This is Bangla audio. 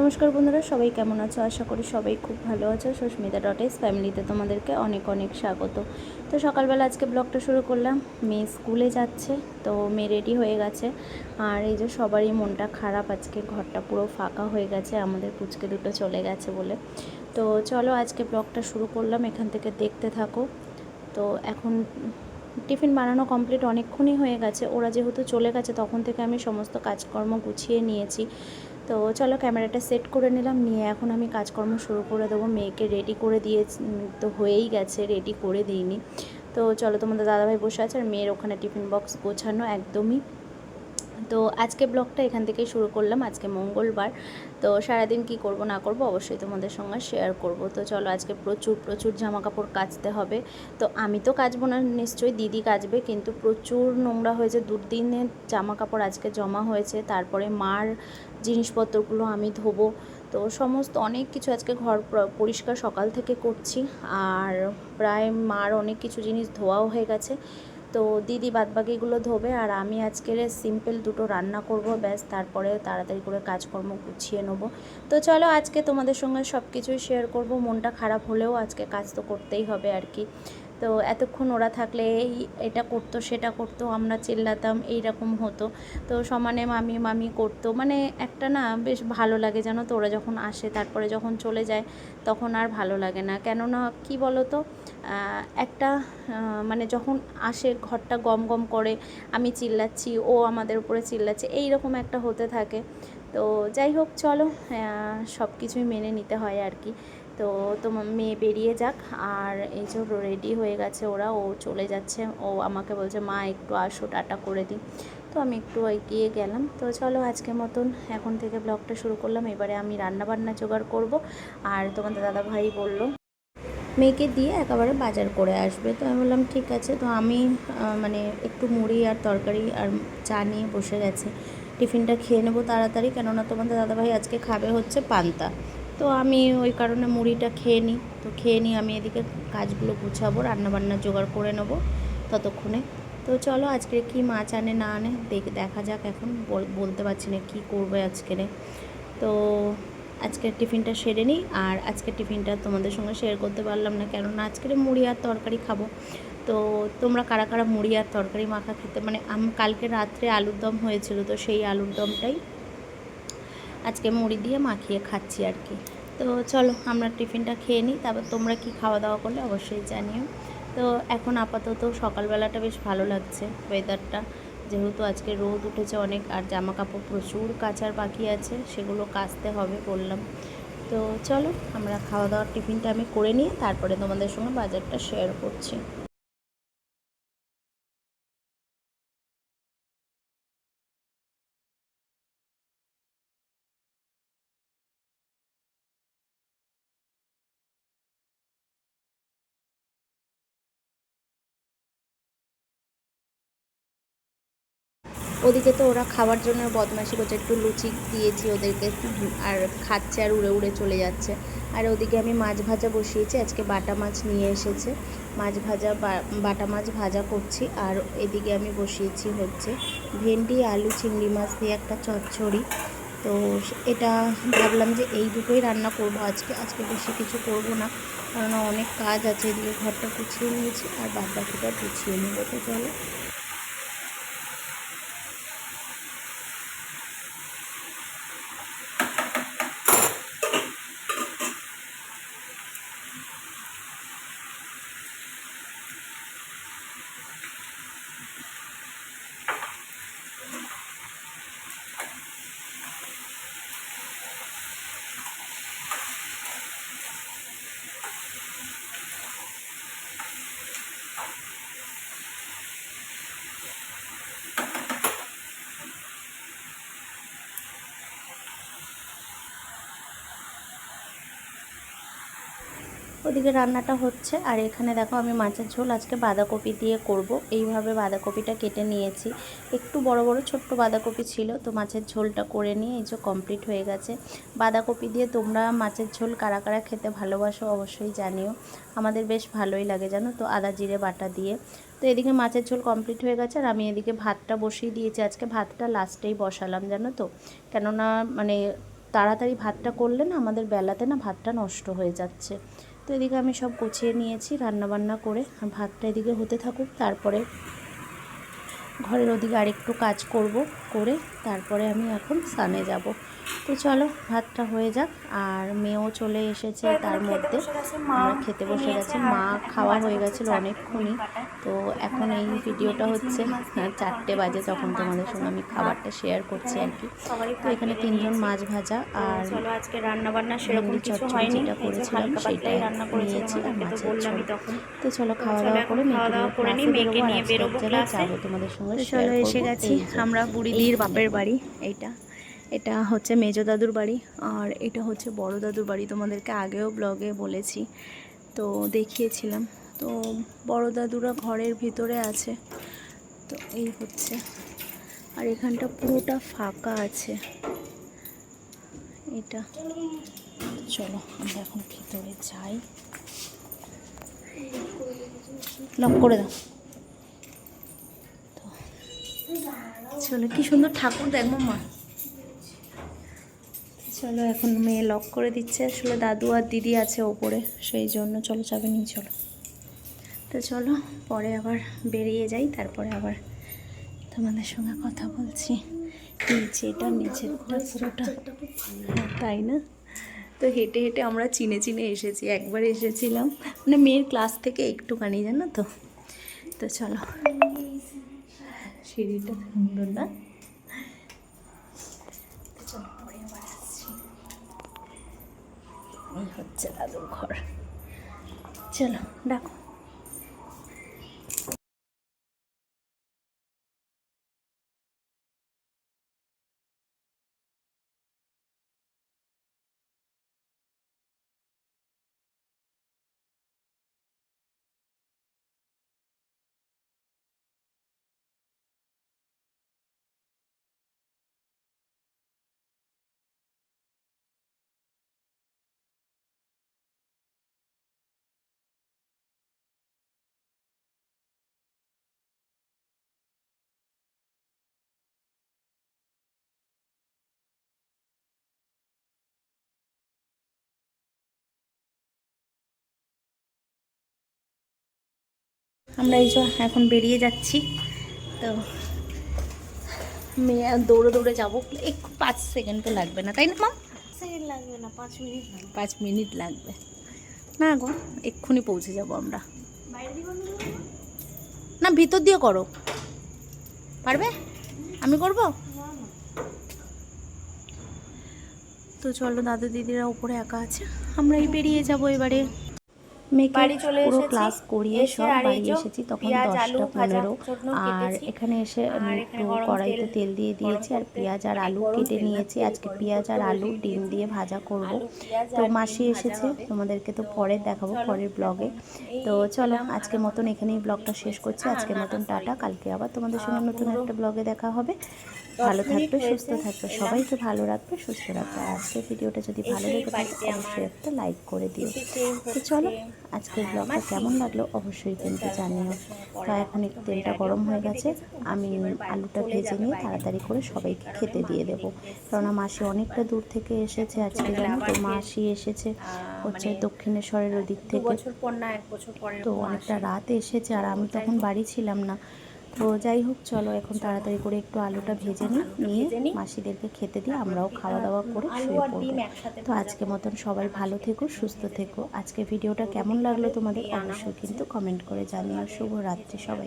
নমস্কার বন্ধুরা, সবাই কেমন আছো? আশা করি সবাই খুব ভালো আছো। সুস্মিতা ডট এস ফ্যামিলিতে তোমাদেরকে অনেক অনেক স্বাগত। তো সকালবেলা আজকে ব্লগটা শুরু করলাম। মেয়ে স্কুলে যাচ্ছে, তো মেয়ে রেডি হয়ে গেছে। আর এই যে সবারই মনটা খারাপ, আজকে ঘরটা পুরো ফাঁকা হয়ে গেছে, আমাদের পুচকে দুটো চলে গেছে বলে। তো চলো আজকে ব্লগটা শুরু করলাম, এখান থেকে দেখতে থাকো। তো এখন টিফিন বানানো কমপ্লিট অনেকক্ষণই হয়ে গেছে। ওরা যেহেতু চলে গেছে, তখন থেকে আমি সমস্ত কাজকর্ম গুছিয়ে নিয়েছি। তো চলো ক্যামেরাটা সেট করে নিলাম, নিয়ে এখন আমি কাজকর্ম শুরু করে দেবো। মেয়েকে রেডি করে দিয়ে তো হয়েই গেছে রেডি করে দিইনি। তো চলো তোমাদের দাদাভাই বসে আছে আর মেয়ের ওখানে টিফিন বক্স গোছানো একদমই তো আজকে ব্লগটা এখান থেকেই শুরু করলাম। আজকে মঙ্গলবার। তো সারাদিন কি করব, না করব অবশ্যই তোমাদের সঙ্গে শেয়ার করব। তো চলো আজকে প্রচুর প্রচুর জামা কাপড় কাচতে হবে। তো আমি তো কাচবো না, নিশ্চয়ই দিদি কাচবে। কিন্তু প্রচুর নোংরা হয়েছে। দুদিনের জামা কাপড় আজকে জমা হয়েছে। তারপরে মার জিনিসপত্রগুলো আমি ধোবো। তো সমস্ত অনেক কিছু আজকে ঘর পরিষ্কার সকাল থেকে করছি। আর প্রায় মার অনেক কিছু জিনিস ধোয়াও হয়ে গেছে। তো দিদি বাদবাকিগুলো ধোবে আর আমি আজকের সিম্পল দুটো রান্না করব, ব্যাস তারপরে তাড়াতাড়ি করে কাজকর্ম গুছিয়ে নেব। তো চলো আজকে তোমাদের সঙ্গে সব কিছুই শেয়ার করব, মনটা খারাপ হলেও আজকে কাজ তো করতেই হবে আর কি। তো এতক্ষণ ওরা থাকলে এই এটা করতো, সেটা করতো, আমরা চিল্লাতাম এই রকম হতো। তো সমানে মামি মামি করতো মানে একটা না বেশ ভালো লাগে জানো তো, ওরা যখন আসে, তারপরে যখন চলে যায়, তখন আর ভালো লাগে না। কেননা কি বলো তো একটা মানে যখন আসে ঘরটা গম গম করে, আমি চিল্লাচ্ছি, ও আমাদের উপরে চিল্লাচ্ছে এই রকম একটা হতে থাকে। তো যাই হোক, চলো সব কিছুই মেনে নিতে হয় আর কি। তো তোমার মেয়ে বেরিয়ে যাক, আর এই যে রেডি হয়ে গেছে ওরা, ও চলে যাচ্ছে। ও আমাকে বলছে, মা, একটু আসো, টাটা করে দিই। তো আমি একটু এগিয়ে গেলাম। তো চলো আজকে মতন এখন থেকে ব্লগটা শুরু করলাম। এবারে আমি রান্না বান্না জোগাড় করব। আর তোমাদের দাদা ভাই বলল মেয়েকে দিয়ে একেবারে বাজার করে আসবে। তো আমি বললাম, ঠিক আছে। তো আমি মানে একটু মুড়ি আর তরকারি আর চা নিয়ে বসে গেছি। টিফিনটা খেয়ে নেব তাড়াতাড়ি, কেননা তোমাদের দাদাভাই আজকে খাবে হচ্ছে পান্তা। তো আমি ওই কারণে মুড়িটা খেয়ে নিই। তো খেয়ে নিই আমি এদিকে কাজগুলো গুছাবো, রান্নাবান্না জোগাড় করে নেব ততক্ষণে। তো চলো আজকে কি মাছ আনে না আনে, দেখ যাক এখন। বলতে পারছি না কী করবে আজকে। তো আজকের টিফিনটা সেরে নিই। আর আজকের টিফিনটা তোমাদের সঙ্গে শেয়ার করতে পারলাম না, কেননা আজকের মুড়ি আর তরকারি খাব। তো তোমরা কারা কারা মুড়ি আর তরকারি মাখা খেতে মানে আমি, কালকে রাত্রে আলুর দম হয়েছিল, তো সেই আলুর দমটাই আজকে মুড়ি দিয়ে মাখিয়ে খাচ্ছি আর কি। তো চলো, আমরা টিফিনটা খেয়ে নিই, তারপর তোমরা কি খাওয়া দাওয়া করলে অবশ্যই জানিও। তো এখন আপাতত সকালবেলাটা বেশ ভালো লাগছে ওয়েদারটা যেহেতু আজকে রোদ উঠেছে অনেক, আর জামা কাপড় প্রচুর কাচার বাকি আছে, সেগুলো কাচতে হবে বললাম। তো চলো, আমরা খাওয়া দাওয়ার টিফিনটা আমি করে নিয়ে তারপরে তোমাদের সঙ্গে বাজারটা শেয়ার করছি। ওদিকে তো ওরা খাওয়ার জন্য বদমাশি করছে, একটু লুচি দিয়েছি ওদেরকে, আর খাচ্ছে আর উড়ে উড়ে চলে যাচ্ছে। আর ওদিকে আমি মাছ ভাজা বসিয়েছি, আজকে বাটা মাছ নিয়ে এসেছে। মাছ ভাজা বাটা মাছ ভাজা করছি, আর এদিকে আমি বসিয়েছি হচ্ছে ভেন্ডি, আলু, চিংড়ি মাছ দিয়ে একটা চচ্চড়ি। তো এটা ভাবলাম যে এই দুটোই রান্না করব আজকে আজকে বেশি কিছু করব না, কেননা অনেক কাজ আছে, এদিকে ঘরটা গুছিয়ে নিয়েছি, আর বাদ বাকিটা গুছিয়ে নেব। তো চলো। ওদিকে রান্নাটা হচ্ছে। আর এখানে দেখো আমি মাছের ঝোল আজকে বাঁধাকপি দিয়ে করব। এইভাবে বাঁধাকপিটা কেটে নিয়েছি। একটু বড় বড় ছোট্ট বাঁধাকপি ছিল, তো মাছের ঝোলটা করে নিয়ে এই যে কমপ্লিট হয়ে গেছে। বাঁধাকপি দিয়ে তোমরা মাছের ঝোল কারা কারা খেতে ভালোবাসো অবশ্যই জানিও। আমাদের বেশ ভালোই লাগে জানো তো আদা, জিরে, বাটা দিয়ে। তো এদিকে মাছের ঝোল কমপ্লিট হয়ে গেছে আর আমি এদিকে ভাতটা বসিয়ে দিয়েছি। আজকে ভাতটা লাস্টেই বসালাম জানো তো। কেননা মানে তাড়াতাড়ি ভাতটা করলে না আমাদের বেলাতে না ভাতটা নষ্ট হয়ে যাচ্ছে। তো এদিকে আমি সব গুছিয়ে নিয়েছি রান্না বান্না করে আর ভাতটা এদিকে হতে থাকুক। তারপরে ঘরের ওদিকে আরেকটু কাজ করব, করে তারপরে আমি এখন সানে যাব। তো চলো ভাতটা হয়ে যাক। আর মেয়েও চলে এসেছে তার মধ্যে। আমরা খেতে বসে গেছি। মা খাওয়া হয়ে গেছিল অনেকক্ষণই। তো এখন এই ভিডিওটা হচ্ছে হ্যাঁ, চারটে বাজে তখন তোমাদের সঙ্গে আমি খাবারটা শেয়ার করছি আর কি। তো এখানে তিনজন মাছ ভাজা আর চলো আজকে রান্না বান্না সেরকম কিছু হয়নি। যেটা করেছিলাম সেটাই রান্না আর তো মাছের ঝোল। তো চলো খাওয়া দাওয়া করে খাওয়া দাওয়া করে নিই, মেয়েকে নিয়ে বেরোবো ক্লাসে। তোমাদের সঙ্গে চলো এসে গেছি। আমরা বুড়িদির বাপের বাড়ি এইটা। এটা হচ্ছে মেজো দাদুর বাড়ি আর এটা হচ্ছে বড় দাদুর বাড়ি। তোমাদেরকে আগেও ব্লগে বলেছি, তো দেখিয়েছিলাম। তো বড় দাদুরা ঘরের ভিতরে আছে, তো এই হচ্ছে। আর এখানটা পুরোটা ফাঁকা আছে। এটা, চলো আমরা এখন ভিতরে যাই। লক করে দাও। চলো কি সুন্দর ঠাকুর দেখো মা। চলো এখন মেয়ে লক করে দিচ্ছে। আসলে দাদু আর দিদি আছে ওপরে সেই জন্য চলো চাবি নিয়ে চলো। তো চলো পরে আবার বেরিয়ে যাই তারপরে আবার তোমাদের সঙ্গে কথা বলছি। নিচেটা নিচেরটা পুরোটা। হ্যাঁ, তাই না? তো হেঁটে হেঁটে আমরা চিনে চিনে এসেছি একবার এসেছিলাম। মানে মেয়ের ক্লাস থেকে একটুখানি জানো তো? তো চলো। সিঁড়িটা সুন্দর না? হচ্ছে দাদুর ঘর চলো ডাকো আমরা এই যে এখন বেরিয়ে যাচ্ছি। তো মেয়ে দৌড়ে দৌড়ে যাব। একটু পাঁচ সেকেন্ড তো লাগবে না তাই না মা? সেকেন্ড লাগবে না পাঁচ মিনিট লাগবে। পাঁচ মিনিট লাগবে। না গো এক্ষুনি পৌঁছে যাব আমরা। না ভিতর দিয়ে করো। পারবে? আমি করব। তো চলো দাদু দিদিরা উপরে একা আছে। আমরাই বেরিয়ে যাব এবারে। মেয়েকে পুরো। ক্লাস করিয়ে সব বাড়ি এসেছি। তখন দশটা পনেরো। আর এখানে এসে একটু কড়াইতে তেল দিয়ে দিয়েছি আর পেঁয়াজ আর আলু কেটে নিয়েছি। আজকে পেঁয়াজ আর আলু ডিম দিয়ে ভাজা করব। তো মাসি এসেছে তোমাদেরকে তো পরে দেখাবো পরের ব্লগে তো চলো আজকে মতন এখানেই ব্লগটা শেষ করছি। আজকে মতন টাটা। কালকে আবার তোমাদের সঙ্গে নতুন একটা ব্লগে দেখা হবে। ভালো থাকবে সুস্থ থাকবে সবাইকে ভালো রাখবে সুস্থ রাখবে। আজকের ভিডিওটা যদি ভালো লেগে থাকে অবশ্যই একটা লাইক করে দিও। তো চলো আজকের ব্লগটা কেমন লাগল অবশ্যই কিন্তু জানিও। তো এখন একটু তেলটা গরম হয়ে গেছে। আমি আলুটা ভেজে নিয়ে তাড়াতাড়ি করে সবাইকে খেতে দিয়ে দেবো। কেননা মাসি অনেকটা দূর থেকে এসেছে আজকে জানো তো? মাসি এসেছে হচ্ছে দক্ষিণেশ্বরের ওদিক থেকে। তো অনেকটা রাত এসেছে আর আমি তখন বাড়ি ছিলাম না। তো যাই হোক চলো এখন তাড়াতাড়ি করে একটু আলুটা ভেজে নিই নিয়ে মাসিদেরকে খেতে দিই আমরাও খাওয়া দাওয়া করে শুয়ে পড়ব। তো আজকে মতন সবাই ভালো থেকো সুস্থ থেকো। আজকে ভিডিওটা কেমন লাগল তোমাদের অবশ্যই কিন্তু কমেন্ট করে জানিও। শুভ রাত্রি সবাই